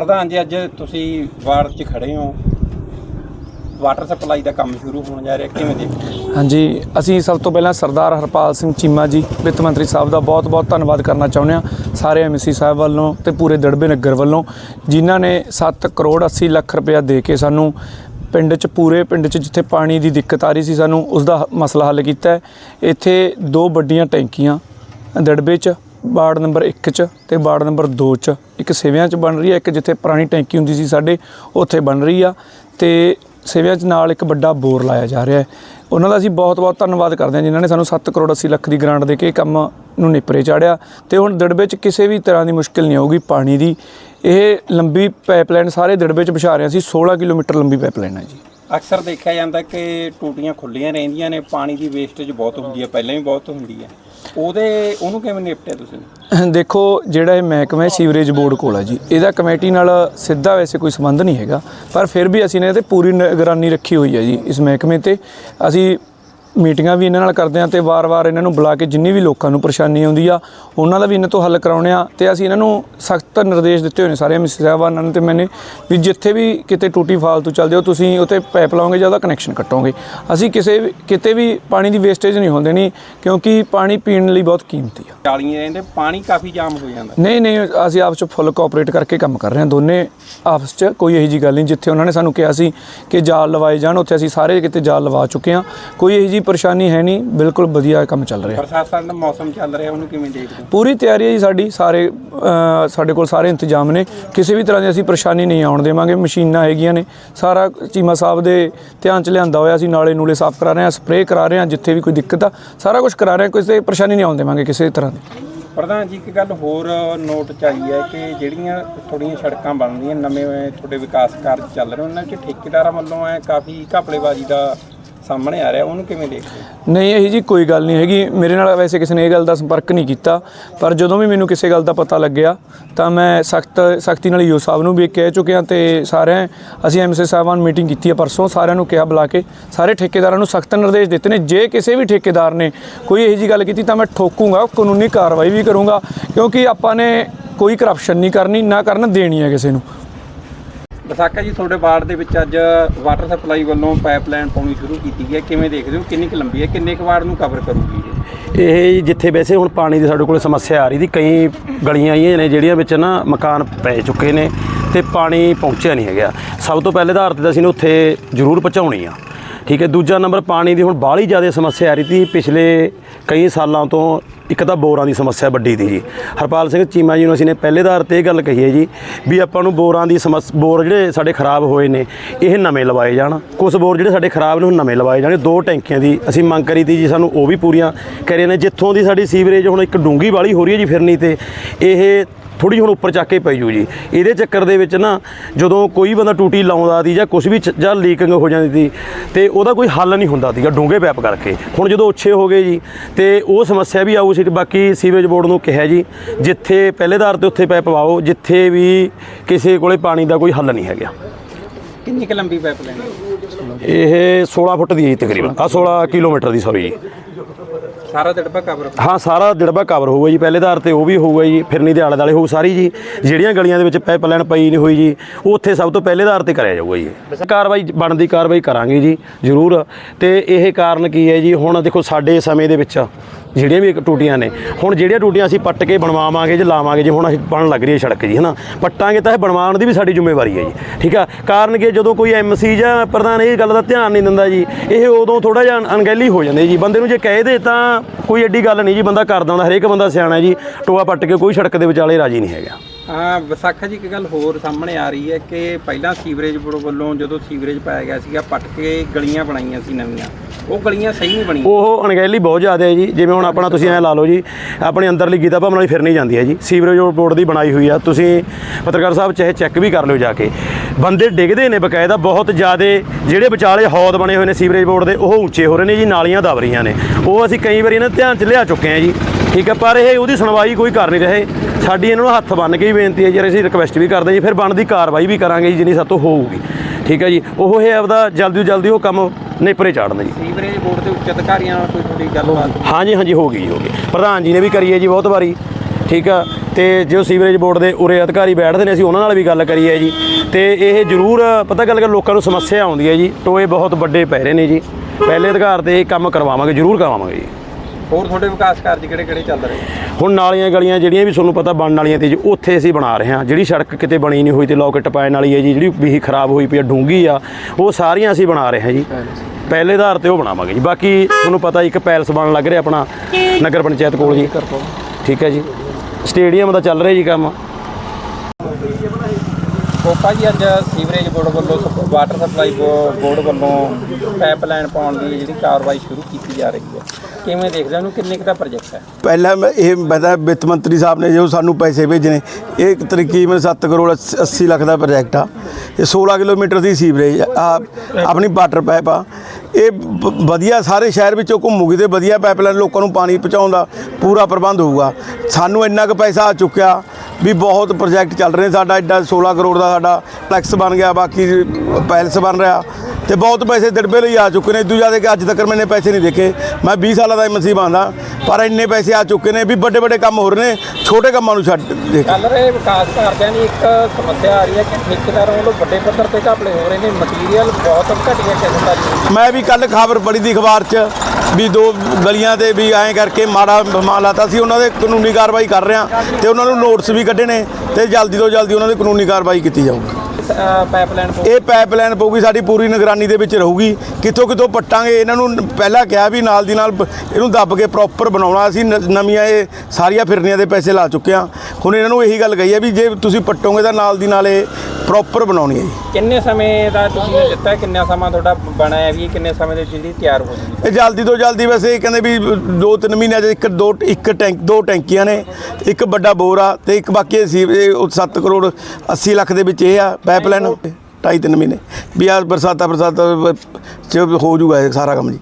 ਪ੍ਰਧਾਨ ਜੀ, ਅੱਜ ਤੁਸੀਂ ਵਾਰਡ 'ਚ ਖੜੇ ਹੋ। ਵਾਟਰ ਸਪਲਾਈ ਦਾ ਕੰਮ ਸ਼ੁਰੂ ਹੋਣ ਜਾ ਰਿਹਾ, ਕਿਵੇਂ ਦੇਖਦੇ ਹਾਂਜੀ, ਅਸੀਂ ਸਭ ਤੋਂ ਪਹਿਲਾਂ ਸਰਦਾਰ ਹਰਪਾਲ ਸਿੰਘ ਚੀਮਾ ਜੀ, ਵਿੱਤ ਮੰਤਰੀ ਸਾਹਿਬ ਦਾ ਬਹੁਤ-ਬਹੁਤ ਧੰਨਵਾਦ ਕਰਨਾ ਚਾਹੁੰਦੇ ਹਾਂ। ਸਾਰੇ ਐਮਸੀ ਸਾਹਿਬ ਵੱਲੋਂ ਤੇ ਪੂਰੇ ਦੜਬੇ ਨਗਰ ਵੱਲੋਂ, ਜਿਨ੍ਹਾਂ ਨੇ 7 ਕਰੋੜ 80 ਲੱਖ ਰੁਪਇਆ ਦੇ ਕੇ ਸਾਨੂੰ ਪਿੰਡ 'ਚ, ਪੂਰੇ ਪਿੰਡ 'ਚ ਜਿੱਥੇ ਪਾਣੀ ਦੀ ਦਿੱਕਤ ਆ ਰਹੀ ਸੀ, ਸਾਨੂੰ ਉਸ ਦਾ ਮਸਲਾ ਹੱਲ ਕੀਤਾ ਇੱਥੇ ਦੋ ਵੱਡੀਆਂ ਟੈਂਕੀਆਂ ਦੜਬੇ 'ਚ ਵਾਰਡ ਨੰਬਰ 1 'ਚ ਤੇ ਵਾਰਡ ਨੰਬਰ 2 'ਚ। ਇੱਕ ਸੇਵਿਆਂ 'ਚ ਬਣ ਰਹੀ ਹੈ, ਇੱਕ ਜਿੱਥੇ ਪੁਰਾਣੀ ਟੈਂਕੀ ਹੁੰਦੀ ਸੀ ਸਾਡੇ, ਉੱਥੇ ਬਣ ਰਹੀ ਆ। ਤੇ ਸੇਵਿਆਂ 'ਚ ਨਾਲ ਇੱਕ ਵੱਡਾ ਬੋਰ ਲਾਇਆ ਜਾ ਰਿਹਾ ਹੈ। ਉਹਨਾਂ ਦਾ ਅਸੀਂ ਬਹੁਤ-ਬਹੁਤ ਧੰਨਵਾਦ ਕਰਦੇ ਹਾਂ ਜਿਨ੍ਹਾਂ ਨੇ ਸਾਨੂੰ 7 ਕਰੋੜ 80 ਲੱਖ ਦੀ ਗ੍ਰਾਂਟ ਦੇ ਕੇ ਕੰਮ ਨੂੰ ਨਿਪਰੇ ਚਾੜਿਆ। ਤੇ ਹੁਣ ਦੜਬੇ 'ਚ ਕਿਸੇ ਵੀ ਤਰ੍ਹਾਂ ਦੀ ਮੁਸ਼ਕਿਲ ਨਹੀਂ ਆਊਗੀ ਪਾਣੀ ਦੀ। ਇਹ ਲੰਬੀ ਪਾਈਪਲਾਈਨ ਸਾਰੇ ਦੜਬੇ 'ਚ ਵਿਛਾ ਰਹੇ ਸੀ 16 ਕਿਲੋਮੀਟਰ ਲੰਬੀ ਪਾਈਪਲਾਈਨ ਹੈ ਜੀ। ਅਕਸਰ ਦੇਖਿਆ ਜਾਂਦਾ ਕਿ ਟੂਟੀਆਂ ਖੁੱਲੀਆਂ ਰਹਿੰਦੀਆਂ ਨੇ, ਪਾਣੀ ਦੀ ਵੇਸਟੇਜ ਬਹੁਤ ਹੁੰਦੀ ਹੈ, ਪਹਿਲਾਂ ਵੀ ਬਹੁਤ ਹੁੰਦੀ ਹੈ। ਉਹਦੇ, ਉਹਨੂੰ ਕਿਵੇਂ ਨਿਪਟਿਆ ਤੁਸੀਂ? ਦੇਖੋ, ਜਿਹੜਾ ਇਹ ਮਹਿਕਮਾ ਹੈ, ਸੀਵਰੇਜ ਬੋਰਡ ਕੋਲ ਹੈ ਜੀ। ਇਹਦਾ ਕਮੇਟੀ ਨਾਲ ਸਿੱਧਾ ਵੈਸੇ ਕੋਈ ਸੰਬੰਧ ਨਹੀਂ ਹੈਗਾ, ਪਰ ਫਿਰ ਵੀ ਅਸੀਂ ਨੇ ਇਹ ਤੇ ਪੂਰੀ ਨਿਗਰਾਨੀ ਰੱਖੀ ਹੋਈ ਹੈ ਜੀ, ਇਸ ਮਹਿਕਮੇ ਤੇ। ਅਸੀਂ ਮੀਟਿੰਗਾਂ ਵੀ ਇਹਨਾਂ ਨਾਲ ਕਰਦੇ ਹਾਂ ਤੇ ਵਾਰ-ਵਾਰ ਇਹਨਾਂ ਨੂੰ ਬੁਲਾ ਕੇ ਜਿੰਨੀ ਵੀ ਲੋਕਾਂ ਨੂੰ ਪਰੇਸ਼ਾਨੀ ਆਉਂਦੀ ਆ ਉਹਨਾਂ ਦਾ ਵੀ ਇਹਨਾਂ ਤੋਂ ਹੱਲ ਕਰਾਉਣੇ ਆ ਤੇ ਅਸੀਂ ਇਹਨਾਂ ਨੂੰ ਸਖਤ ਨਿਰਦੇਸ਼ ਦਿੱਤੇ ਹੋਏ ਨੇ ਸਾਰੇ ਐਮਸੀ ਸਾਹਿਬਾਨਾਂ ਨੇ ਤੇ ਮੈਨੇ ਵੀ ਜਿੱਥੇ ਵੀ ਕਿਤੇ ਟੂਟੀ ਫਾਲਤੂ ਚੱਲਦੀ ਹੋ ਤੁਸੀਂ ਉੱਥੇ ਪਾਈਪ ਲਾਓਗੇ ਜਾਂ ਉਹਦਾ ਕਨੈਕਸ਼ਨ ਕੱਟੋਗੇ। ਅਸੀਂ ਕਿਸੇ ਕਿਤੇ ਵੀ ਪਾਣੀ ਦੀ ਵੇਸਟੇਜ ਨਹੀਂ ਹੋਣ ਦੇਣੀ ਕਿਉਂਕਿ ਪਾਣੀ ਪੀਣ ਲਈ ਬਹੁਤ ਕੀਮਤੀ ਆ। ਚਾਲੀਆਂ ਰਹਿੰਦੇ ਪਾਣੀ ਕਾਫੀ ਜਾਮ ਹੋ ਜਾਂਦਾ। ਨਹੀਂ ਨਹੀਂ ਅਸੀਂ ਆਪਸ ਚ ਫੁੱਲ ਕੋਆਪਰੇਟ ਕਰਕੇ ਕੰਮ ਕਰ ਰਹੇ ਹਾਂ ਦੋਨੇ ਆਪਸ ਚ ਕੋਈ ਇਹੋ ਜੀ ਗੱਲ ਨਹੀਂ ਜਿੱਥੇ ਉਹਨਾਂ ਨੇ ਸਾਨੂੰ ਕਿਹਾ ਸੀ ਕਿ ਜਾਲ ਲਵਾਏ ਜਾਣ ਉੱਥੇ ਅਸੀਂ ਸਾਰੇ ਕਿਤੇ ਜਾਲ ਲਵਾ ਚੁੱਕੇ ਹਾਂ। ਕੋਈ ਇਹੋ ਜੀ ਪਰੇਸ਼ਾਨੀ ਹੈ ਨਹੀਂ ਬਿਲਕੁਲ ਵਧੀਆ ਕੰਮ ਚੱਲ ਰਿਹਾ। ਪ੍ਰਸ਼ਾਸਨ ਦਾ ਮੌਸਮ ਚੱਲ ਰਿਹਾ ਉਹਨੂੰ ਕਿਵੇਂ ਦੇਖਦੇ ਪੂਰੀ ਤਿਆਰੀ ਹੈ ਜੀ ਸਾਡੀ ਸਾਰੇ ਅ, ਸਾਡੇ ਕੋਲ ਸਾਰੇ ਇੰਤਜ਼ਾਮ ਨੇ। ਕਿਸੇ ਵੀ ਤਰ੍ਹਾਂ ਦੀ ਅਸੀਂ ਪਰੇਸ਼ਾਨੀ ਨਹੀਂ ਆਉਣ ਦੇਵਾਂਗੇ ਮਸ਼ੀਨਾਂ ਹੈਗੀਆਂ ਨੇ। ਸਾਰਾ ਚੀਮਾ ਸਾਹਿਬ ਦੇ ਧਿਆਨ ਚ ਲਿਆਂਦਾ ਹੋਇਆ ਅਸੀਂ ਨਾਲੇ ਨੂਲੇ ਸਾਫ਼ ਕਰਾ ਰਹੇ ਹਾਂ ਸਪਰੇਅ ਕਰਾ ਰਹੇ ਹਾਂ ਜਿੱਥੇ ਵੀ ਕੋਈ ਦਿੱਕਤ ਆ ਸਾਰਾ ਕੁਝ ਕਰਾ ਰਹੇ ਹਾਂ ਕਿਸੇ ਪਰੇਸ਼ਾਨੀ ਨਹੀਂ ਆਉਣ ਦੇਵਾਂਗੇ ਕਿਸੇ ਤਰ੍ਹਾਂ ਦੀ। ਪ੍ਰਧਾਨ ਜੀ ਇੱਕ ਗੱਲ ਹੋਰ ਨੋਟ ਚਾਹੀ ਹੈ ਕਿ ਜਿਹੜੀਆਂ ਥੋੜੀਆਂ ਸੜਕਾਂ ਬਣ ਰਹੀਆਂ ਨਵੇਂ ਤੁਹਾਡੇ ਵਿਕਾਸ ਕਾਰਜ ਚੱਲ ਰਹੇ ਉਹਨਾਂ 'ਚ ਠੇਕੇਦਾਰਾਂ ਵੱਲੋਂ ਐ ਕਾਫੀ ਘਪਲੇਬਾਜ਼ੀ ਦਾ ਸਾਹਮਣੇ ਆ ਰਿਹਾ, ਉਹਨੂੰ ਕਿਵੇਂ ਦੇਖਦੇ ਨਹੀਂ, ਇਹ ਜੀ ਕੋਈ ਗੱਲ ਨਹੀਂ ਹੈਗੀ। ਮੇਰੇ ਨਾਲ ਵੈਸੇ ਕਿਸੇ ਨੇ ਇਹ ਗੱਲ ਦਾ ਸੰਪਰਕ ਨਹੀਂ ਕੀਤਾ, ਪਰ ਜਦੋਂ ਵੀ ਮੈਨੂੰ ਕਿਸੇ ਗੱਲ ਦਾ ਪਤਾ ਲੱਗਿਆ, ਤਾਂ ਮੈਂ ਸਖਤ, ਸਖਤੀ ਨਾਲ ਯੋ ਸਾਹਿਬ ਨੂੰ ਵੀ ਕਹਿ ਚੁੱਕਿਆ ਤੇ ਸਾਰਿਆਂ, ਅਸੀਂ ਐਮਸੀ ਸਾਹਿਬਾਨ ਮੀਟਿੰਗ ਕੀਤੀ ਹੈ ਪਰਸੋਂ, ਸਾਰਿਆਂ ਨੂੰ ਕਿਹਾ ਬੁਲਾ ਕੇ, ਸਾਰੇ ਠੇਕੇਦਾਰਾਂ ਨੂੰ ਸਖਤ ਨਿਰਦੇਸ਼ ਦਿੱਤੇ ਨੇ। ਜੇ ਕਿਸੇ ਵੀ ਠੇਕੇਦਾਰ ਨੇ ਕੋਈ ਇਹੋ ਜੀ ਗੱਲ ਕੀਤੀ, ਤਾਂ ਮੈਂ ਠੋਕੂੰਗਾ, ਕਾਨੂੰਨੀ ਕਾਰਵਾਈ ਵੀ ਕਰੂੰਗਾ, ਕਿਉਂਕਿ ਆਪਾਂ ਨੇ ਕੋਈ ਕਰਪਸ਼ਨ ਨਹੀਂ ਕਰਨੀ, ਨਾ ਕਰਨ ਦੇਣੀ ਹੈ ਕਿਸੇ ਨੂੰ। ਵਿਸਾਖਾ ਜੀ, ਤੁਹਾਡੇ ਵਾਰਡ ਦੇ ਵਿੱਚ ਅੱਜ ਵਾਟਰ ਸਪਲਾਈ ਵੱਲੋਂ ਪਾਈਪਲਾਈਨ ਪਾਉਣੀ ਸ਼ੁਰੂ ਕੀਤੀ ਗਈ ਹੈ। ਕਿਵੇਂ ਦੇਖਦੇ ਹੋ? ਕਿੰਨੀ ਕੁ ਲੰਬੀ ਹੈ? ਕਿੰਨੇ ਕੁ ਵਾਰਡ ਨੂੰ ਕਵਰ ਕਰੂਗੀ ਇਹ? ਜਿੱਥੇ ਵੈਸੇ ਹੁਣ ਪਾਣੀ ਦੀ ਸਾਡੇ ਕੋਲ ਸਮੱਸਿਆ ਆ ਰਹੀ ਦੀ ਕਈ ਗਲੀਆਂ ਆਈਆਂ ਨੇ ਜਿਹੜੀਆਂ ਵਿੱਚ ਨਾ ਮਕਾਨ ਪੈ ਚੁੱਕੇ ਨੇ ਤੇ ਪਾਣੀ ਪਹੁੰਚਿਆ ਨਹੀਂ ਹੈਗਾ। ਸਭ ਤੋਂ ਪਹਿਲੇ ਆਧਾਰ ਤੇ ਤਾਂ ਅਸੀਂ ਨੂੰ ਉੱਥੇ ਜ਼ਰੂਰ ਪਹੁੰਚਾਉਣੀ ਆ। ਠੀਕ ਹੈ, ਦੂਜਾ ਨੰਬਰ ਪਾਣੀ ਦੀ ਹੁਣ ਬਾਹਲੀ ਜ਼ਿਆਦਾ ਸਮੱਸਿਆ ਆ ਰਹੀ ਸੀ। ਪਿਛਲੇ ਕਈ ਸਾਲਾਂ ਤੋਂ ਇੱਕ ਤਾਂ ਬੋਰਾਂ ਦੀ ਸਮੱਸਿਆ ਵੱਡੀ ਸੀ ਜੀ। ਹਰਪਾਲ ਸਿੰਘ ਚੀਮਾ ਜੀ ਨੂੰ ਅਸੀਂ ਨੇ ਪਹਿਲੇ ਆਧਾਰ ਤੇ ਇਹ ਗੱਲ ਕਹੀ ਹੈ ਜੀ ਵੀ ਆਪਾਂ ਨੂੰ ਬੋਰਾਂ ਦੀ ਸਮੱਸ, ਬੋਰ ਜਿਹੜੇ ਸਾਡੇ ਖਰਾਬ ਹੋਏ ਨੇ, ਇਹ ਨਵੇਂ ਲਵਾਏ ਜਾਣ। ਕੁਝ ਬੋਰ ਜਿਹੜੇ ਸਾਡੇ ਖਰਾਬ ਨੇ, ਉਹ ਨਵੇਂ ਲਵਾਏ ਜਾਣੇ। ਦੋ ਟੈਂਕੀਆਂ ਦੀ ਅਸੀਂ ਮੰਗ ਕਰੀ ਤੀ ਜੀ, ਸਾਨੂੰ ਉਹ ਵੀ ਪੂਰੀਆਂ ਕਰੇ ਨੇ। ਜਿੱਥੋਂ ਦੀ ਸਾਡੀ ਸੀਵਰੇਜ ਹੁਣ ਇੱਕ ਡੂੰਗੀ ਵਾਲੀ ਹੋ ਰਹੀ ਹੈ ਜੀ ਫਿਰਨੀ ਤੇ, ਇਹ ਥੋੜੀ ਹੁਣ ਉੱਪਰ ਚੱਕ ਕੇ ਪਈ ਜੂ ਜੀ। ਇਹਦੇ ਚੱਕਰ ਦੇ ਵਿੱਚ ਨਾ ਜਦੋਂ ਕੋਈ ਬੰਦਾ ਟੂਟੀ ਲਾਉਂਦਾ ਸੀ ਜਾਂ ਕੁਝ ਵੀ ਜਾਂ ਲੀਕਿੰਗ ਹੋ ਜਾਂਦੀ ਸੀ ਤੇ ਉਹਦਾ ਕੋਈ ਹੱਲ ਨਹੀਂ ਹੁੰਦਾ ਸੀਗਾ ਡੂੰਘੇ ਪੈਪ ਕਰਕੇ। ਹੁਣ ਜਦੋਂ ਉੱਚੇ ਹੋ ਗਏ ਜੀ ਤੇ ਉਹ ਸਮੱਸਿਆ ਵੀ ਆਊ ਸੀ ਤੇ ਬਾਕੀ ਸੀਵੇਜ ਬੋਰਡ ਨੂੰ ਕਿਹਾ ਜੀ ਜਿੱਥੇ ਪਹਿਲੇਦਾਰ ਤੇ ਉੱਥੇ ਪੈਪ ਪਾਓ ਜਿੱਥੇ ਵੀ ਕਿਸੇ ਕੋਲੇ ਪਾਣੀ ਦਾ ਕੋਈ ਹੱਲ ਨਹੀਂ ਹੈਗਾ। ਕਿੰਨੀ ਕੁ ਲੰਬੀ ਪਾਈਪਲਾਈਨ ਹੈ ਇਹ 16 ਫੁੱਟ ਦੀ ਹੈ ਜੀ ਤਕਰੀਬਨ। ਆ 16 ਕਿਲੋਮੀਟਰ ਦੀ ਸੌਰੀ ਜੀ। ਸਾਰਾ ਦੜਬਾ ਕਵਰ ਹਾਂ ਸਾਰਾ ਦਿੜਬਾ ਕਵਰ ਹੋਊਗਾ ਜੀ। ਪਹਿਲੇ ਆਧਾਰ ਤੇ ਉਹ ਵੀ ਹੋਊਗਾ ਜੀ ਫਿਰਨੀ ਦੇ ਆਲੇ ਦੁਆਲੇ ਹੋਊ ਸਾਰੀ ਜੀ। ਜਿਹੜੀਆਂ ਗਲੀਆਂ ਦੇ ਵਿੱਚ ਪਾਈਪਲਾਈਨ ਪਈ ਨਹੀਂ ਹੋਈ ਜੀ ਉਹ ਉੱਥੇ ਸਭ ਤੋਂ ਪਹਿਲੇ ਆਧਾਰ ਤੇ ਕਰਿਆ ਜਾਊਗਾ ਜੀ। ਕਾਰਵਾਈ ਬਣਦੀ ਕਾਰਵਾਈ ਕਰਾਂਗੇ ਜੀ ਜ਼ਰੂਰ। ਤੇ ਇਹ ਕਾਰਨ ਕੀ ਹੈ ਜੀ? ਹੁਣ ਦੇਖੋ ਸਾਡੇ ਸਮੇਂ ਦੇ ਵਿੱਚ ਜਿਹੜੀਆਂ ਵੀ ਇੱਕ ਟੂਟੀਆਂ ਨੇ। ਹੁਣ ਜਿਹੜੀਆਂ ਟੂਟੀਆਂ ਅਸੀਂ ਪੱਟ ਕੇ ਬਣਵਾਵਾਂਗੇ ਜੇ ਲਾਵਾਂਗੇ ਜੇ, ਹੁਣ ਅਸੀਂ ਬਣ ਲੱਗ ਰਹੀ ਹੈ ਸੜਕ ਜੀ, ਹਨਾ? ਪੱਟਾਂਗੇ ਤਾਂ ਇਹ ਬਣਵਾਉਣ ਦੀ ਵੀ ਸਾਡੀ ਜ਼ਿੰਮੇਵਾਰੀ ਹੈ ਜੀ, ਠੀਕ ਆ? ਕਾਰਨ ਕਿ ਜਦੋਂ ਕੋਈ ਐਮਸੀ ਜਾਂ ਪ੍ਰਧਾਨ ਇਹ ਗੱਲ ਦਾ ਧਿਆਨ ਨਹੀਂ ਦਿੰਦਾ ਜੀ, ਇਹ ਉਦੋਂ ਥੋੜਾ ਜਿਹਾ ਅਣਗਹਿਲੀ ਹੋ ਜਾਂਦੀ ਜੀ। ਬੰਦੇ ਨੂੰ ਜੇ ਕਹਿ ਦੇ ਤਾਂ ਕੋਈ ਐਡੀ ਗੱਲ ਨਹੀਂ ਜੀ, ਬੰਦਾ ਕਰ ਦਿੰਦਾ, ਹਰੇਕ ਬੰਦਾ ਸਿਆਣਾ ਜੀ। ਟੋਆ ਪੱਟ ਕੇ ਕੋਈ ਸੜਕ ਦੇ ਵਿਚਾਲੇ ਰਾਜੀ ਨਹੀਂ ਹੈਗਾ। ਆ ਵਿਸਾਖਾ ਜੀ ਇੱਕ ਗੱਲ ਹੋਰ ਸਾਹਮਣੇ ਆ ਰਹੀ ਹੈ ਕਿ ਪਹਿਲਾਂ ਸੀਵਰੇਜ ਬੋਰਡ ਵੱਲੋਂ ਜਦੋਂ ਸੀਵਰੇਜ ਪਾਇਆ ਗਿਆ ਸੀਗਾ, ਪੱਟ ਕੇ ਗਲੀਆਂ ਬਣਾਈਆਂ ਸੀ ਨਵੀਆਂ। ਉਹ ਗਲੀਆਂ ਸਹੀ ਨਹੀਂ ਬਣੀਆਂ। ਉਹ ਅਣਗਹਿਲੀ ਬਹੁਤ ਜ਼ਿਆਦਾ ਹੈ ਜੀ। ਜਿਵੇਂ ਹੁਣ ਆਪਣਾ ਤੁਸੀਂ ਐਂ ਲਾ ਲਓ ਜੀ, ਆਪਣੇ ਅੰਦਰਲੀ ਗੀਤਾ ਭਵਨ ਵਾਲੀ ਨਹੀਂ ਜਾਂਦੀ ਹੈ ਜੀ। ਸੀਵਰੇਜ ਬੋਰਡ ਦੀ ਬਣਾਈ ਹੋਈ ਆ। ਤੁਸੀਂ ਪੱਤਰਕਾਰ ਸਾਹਿਬ ਚਾਹੇ ਚੈੱਕ ਵੀ ਕਰ ਲਿਓ ਜਾ ਕੇ। ਬੰਦੇ ਡਿੱਗਦੇ ਨੇ ਬਕਾਇਦਾ ਬਹੁਤ ਜ਼ਿਆਦਾ। ਜਿਹੜੇ ਵਿਚਾਲੇ ਹੌਦ ਬਣੇ ਹੋਏ ਨੇ ਸੀਵਰੇਜ ਬੋਰਡ ਦੇ, ਉਹ ਉੱਚੇ ਹੋ ਰਹੇ ਨੇ ਜੀ, ਨਾਲੀਆਂ ਦਬ ਰਹੀਆਂ ਨੇ। ਉਹ ਅਸੀਂ ਕਈ ਵਾਰੀ ਇਹਨਾਂ ਦੇ ਧਿਆਨ 'ਚ ਲਿਆ ਚੁੱਕੇ ਹਾਂ ਜੀ। ਠੀਕ ਹੈ ਪਰ ਇਹ ਉਹਦੀ ਸੁਣਵਾਈ ਕੋਈ ਕਰ ਨਹੀਂ ਰਹੇ। ਸਾਡੀ ਇਹਨਾਂ ਨੂੰ ਹੱਥ ਬੰਨ ਕੇ ਹੀ ਬੇਨਤੀ ਹੈ ਜੀ ਅਸੀਂ ਰਿਕਵੈਸਟ ਵੀ ਕਰਦੇ ਜੀ ਫਿਰ ਬਣਦੀ ਕਾਰਵਾਈ ਵੀ ਕਰਾਂਗੇ ਜੀ ਜਿੰਨੀ ਸਾਤੋਂ ਹੋਊਗੀ। ਠੀਕ ਹੈ ਜੀ ਉਹ ਇਹ ਆਪਦਾ ਜਲਦੀ ਤੋਂ ਜਲਦੀ ਉਹ ਕੰਮ ਨੇਪਰੇ ਚਾੜਨ ਜੀ। ਸੀਵਰੇਜ ਬੋਰਡ ਦੇ ਉੱਚ ਅਧਿਕਾਰੀਆਂ ਨਾਲ ਕੋਈ ਤੁਹਾਡੀ ਗੱਲਬਾਤ? ਹਾਂਜੀ ਹਾਂਜੀ ਹੋ ਗਈ ਜੀ, ਹੋ ਗਈ। ਪ੍ਰਧਾਨ ਜੀ ਨੇ ਵੀ ਕਰੀ ਹੈ ਜੀ ਬਹੁਤ ਵਾਰੀ। ਠੀਕ ਆ ਤੇ ਜੋ ਸੀਵਰੇਜ ਬੋਰਡ ਦੇ ਉਰੇ ਅਧਿਕਾਰੀ ਬੈਠਦੇ ਨੇ ਅਸੀਂ ਉਹਨਾਂ ਨਾਲ ਵੀ ਗੱਲ ਕਰੀ ਹੈ ਜੀ। ਤੇ ਇਹ ਜ਼ਰੂਰ ਪਤਾ ਗੱਲ ਕਿ ਲੋਕਾਂ ਨੂੰ ਸਮੱਸਿਆ ਆਉਂਦੀ ਹੈ ਜੀ ਟੋਏ ਬਹੁਤ ਵੱਡੇ ਪੈ ਰਹੇ ਨੇ ਜੀ। ਪਹਿਲੇ ਅਧਿਕਾਰ ਤੇ ਇਹ ਕੰਮ ਕਰਵਾਵਾਂਗੇ ਜ਼ਰੂਰ ਕਰਵਾਵਾਂਗੇ ਜੀ। ਹੋਰ ਤੁਹਾਡੇ ਵਿਕਾਸ ਕਾਰਜ ਕਿਹੜੇ ਕਿਹੜੇ ਚੱਲ ਰਹੇ? ਹੁਣ ਨਾਲੀਆਂ ਗਲੀਆਂ ਜਿਹੜੀਆਂ ਵੀ ਤੁਹਾਨੂੰ ਪਤਾ ਬਣਨ ਵਾਲੀਆਂ ਤੇ ਜੀ ਉੱਥੇ ਅਸੀਂ ਬਣਾ ਰਹੇ ਹਾਂ। ਜਿਹੜੀ ਸੜਕ ਕਿਤੇ ਬਣੀ ਨਹੀਂ ਹੋਈ ਤੇ ਲੋਕਟ ਪੈਣ ਵਾਲੀ ਹੈ ਜੀ ਜਿਹੜੀ ਵੀ ਖਰਾਬ ਹੋਈ ਪਈ ਹੈ ਡੂੰਗੀ ਆ ਉਹ ਸਾਰੀਆਂ ਅਸੀਂ ਬਣਾ ਰਹੇ ਹਾਂ ਜੀ। ਪਹਿਲੇ ਆਧਾਰ ਤੇ ਉਹ ਬਣਾਵਾਂਗੇ ਜੀ। ਬਾਕੀ ਤੁਹਾਨੂੰ ਪਤਾ ਇੱਕ ਪੈਲਸ ਬਣਨ ਲੱਗ ਰਿਹਾ ਆਪਣਾ ਨਗਰ ਪੰਚਾਇਤ ਕੋਲ ਜੀ। ਠੀਕ ਹੈ ਜੀ। ਸਟੇਡੀਅਮ ਦਾ ਚੱਲ ਰਿਹਾ ਜੀ ਕੰਮ। ਕੋਪਾ ਜੀ ਅੱਜ ਸੀਵਰੇਜ ਬੋਰਡ ਵੱਲੋਂ ਸਪ- ਵਾਟਰ ਸਪਲਾਈ ਬੋਰਡ ਵੱਲੋਂ ਪਾਈਪਲਾਈਨ ਪਾਉਣ ਦੀ ਜਿਹੜੀ ਕਾਰਵਾਈ ਸ਼ੁਰੂ ਕੀਤੀ ਜਾ ਰਹੀ ਹੈ। ਕਿਵੇਂ ਦੇਖਦੇ ਹੋ? ਕਿੰਨੇ ਕੁ ਦਾ ਪ੍ਰੋਜੈਕਟ ਹੈ? ਪਹਿਲਾਂ ਮੈਂ ਇਹ ਪਤਾ ਵਿੱਤ ਮੰਤਰੀ ਸਾਹਿਬ ਨੇ ਜੋ ਸਾਨੂੰ ਪੈਸੇ ਭੇਜਣੇ, ਇਹ ਤਕਰੀਬਨ 7 ਕਰੋੜ 80 ਲੱਖ ਦਾ ਪ੍ਰੋਜੈਕਟ ਆ। ਇਹ 16 ਕਿਲੋਮੀਟਰ ਦੀ ਸੀਵਰੇਜ ਆ। ਆਪਣੀ ਵਾਟਰ ਪਾਈਪ ਆ। ਇਹ ਵਧੀਆ ਸਾਰੇ ਸ਼ਹਿਰ ਵਿੱਚੋਂ ਘੁੰਮੂਗੀ ਤੇ ਵਧੀਆ ਪਾਈਪਲਾਈਨ ਲੋਕਾਂ ਨੂੰ ਪਾਣੀ ਪਹੁੰਚਾਉਣ ਦਾ ਪੂਰਾ ਪ੍ਰਬੰਧ ਹੋਊਗਾ। ਸਾਨੂੰ ਇੰਨਾ ਕੁ ਪੈਸਾ ਆ ਚੁੱਕਿਆ। ਵੀ ਬਹੁਤ ਪ੍ਰੋਜੈਕਟ ਚੱਲ ਰਹੇ ਨੇ। ਸਾਡਾ ਐਡਾ 16 ਕਰੋੜ ਦਾ ਸਾਡਾ ਫਲੈਕਸ ਬਣ ਗਿਆ ਬਾਕੀ ਪੈਲਸ ਬਣ ਰਿਹਾ। ਤੇ ਬਹੁਤ ਪੈਸੇ ਦਿੜਬੇ ਲਈ ਆ ਚੁੱਕੇ ਨੇ। ਇਦੋਂ ਜ਼ਿਆਦਾ ਕਿ ਅੱਜ ਤੱਕ ਮੈਨੇ ਪੈਸੇ ਨਹੀਂ ਦੇਖੇ। ਮੈਂ 20 ਸਾਲਾਂ ਦਾ ਐਮਸੀ ਬਣਦਾ ਪਰ ਇੰਨੇ ਪੈਸੇ ਆ ਚੁੱਕੇ ਨੇ ਵੀ ਵੱਡੇ ਵੱਡੇ ਕੰਮ ਹੋ ਰਹੇ ਨੇ ਛੋਟੇ ਕੰਮਾਂ ਨੂੰ ਛੱਡ ਦੇਖ ਚੱਲ ਰਹੇ ਵਿਕਾਸ ਕਾਰਜਾਂ ਦੀ ਇੱਕ ਸਮੱਸਿਆ ਆ ਰਹੀ ਹੈ ਕਿ ਠੇਕੇਦਾਰਾਂ ਵੱਲੋਂ ਵੱਡੇ ਪੱਧਰ ਤੇ ਘਪਲੇ ਹੋ ਰਹੇ ਨੇ। ਮਟੀਰੀਅਲ ਬਹੁਤ ਘਟੀਆ ਕਿਸਮ ਦਾ ਮੈਂ ਵੀ ਕੱਲ ਖਬਰ ਪੜ੍ਹੀ ਦੀ ਅਖਬਾਰ 'ਚ। ਵੀ ਦੋ ਗਲੀਆਂ ਤੇ ਵੀ ਐਂ ਕਰਕੇ ਮਾੜਾ ਮਾਲ ਲਾਤਾ ਸੀ, ਉਹਨਾਂ ਦੇ ਕਾਨੂੰਨੀ ਕਾਰਵਾਈ ਕਰ ਰਹੇ ਹਾਂ ਤੇ ਉਹਨਾਂ ਨੂੰ ਨੋਟਿਸ ਵੀ ਕੱਢੇ ਨੇ ਤੇ ਜਲਦੀ ਤੋਂ ਜਲਦੀ ਉਹਨਾਂ ਦੀ ਕਾਨੂੰਨੀ ਕਾਰਵਾਈ ਕੀਤੀ ਜਾਊਗੀ। ਪਾਈਪਲਾਈਨ ਇਹ ਪਾਈਪਲਾਈਨ ਪਊਗੀ ਸਾਡੀ ਪੂਰੀ ਨਿਗਰਾਨੀ ਦੇ ਵਿੱਚ ਰਹੂਗੀ। ਕਿੱਥੋਂ ਕਿੱਥੋਂ ਪੱਟਾਂਗੇ ਇਹਨਾਂ ਨੂੰ ਪਹਿਲਾਂ ਕਿਹਾ ਵੀ ਨਾਲ ਦੀ ਨਾਲ ਇਹਨੂੰ ਦੱਬ ਕੇ ਪ੍ਰੋਪਰ ਬਣਾਉਣਾ। ਅਸੀਂ ਨਵੀਆਂ ਇਹ ਸਾਰੀਆਂ ਫਿਰਨੀਆਂ ਦੇ ਪੈਸੇ ਲਾ ਚੁੱਕੇ ਹਾਂ। ਹੁਣ ਇਹਨਾਂ ਨੂੰ ਇਹੀ ਗੱਲ ਕਹੀ ਹੈ ਵੀ ਜੇ ਤੁਸੀਂ ਪੱਟੋਗੇ ਤਾਂ ਨਾਲ ਦੀ ਨਾਲ ਇਹ ਪ੍ਰੋਪਰ ਬਣਾਉਣੀ ਹੈ ਜੀ। ਕਿੰਨੇ ਸਮੇਂ ਦਾ ਤੁਸੀਂ ਦਿੱਤਾ? ਕਿੰਨਾ ਸਮਾਂ ਤੁਹਾਡਾ ਬਣਾਇਆ ਵੀ ਕਿੰਨੇ ਸਮੇਂ ਦੇ ਜਿਹੜੀ ਤਿਆਰ ਹੋ ਜੂਗੀ ਇਹ ਜਲਦੀ ਤੋਂ ਜਲਦੀ ਵੈਸੇ ਇਹ ਕਹਿੰਦੇ ਵੀ ਦੋ ਤਿੰਨ ਮਹੀਨਿਆਂ 'ਚ ਇੱਕ ਦੋ ਇੱਕ ਟੈਂਕ ਦੋ ਟੈਂਕੀਆਂ ਨੇ। ਇੱਕ ਵੱਡਾ ਬੋਰ ਆ ਤੇ ਇੱਕ ਬਾਕੀ ਸੀ 7 ਕਰੋੜ 80 ਲੱਖ ਦੇ ਵਿੱਚ ਇਹ ਆ ਪਾਈਪਲਾਈਨ ਢਾਈ ਤਿੰਨ ਮਹੀਨੇ। ਵੀ ਆ ਬਰਸਾਤਾਂ ਬਰਸਾਤਾਂ ਚ ਹੋ ਜੂਗਾ ਇਹ ਸਾਰਾ ਕੰਮ ਜੀ।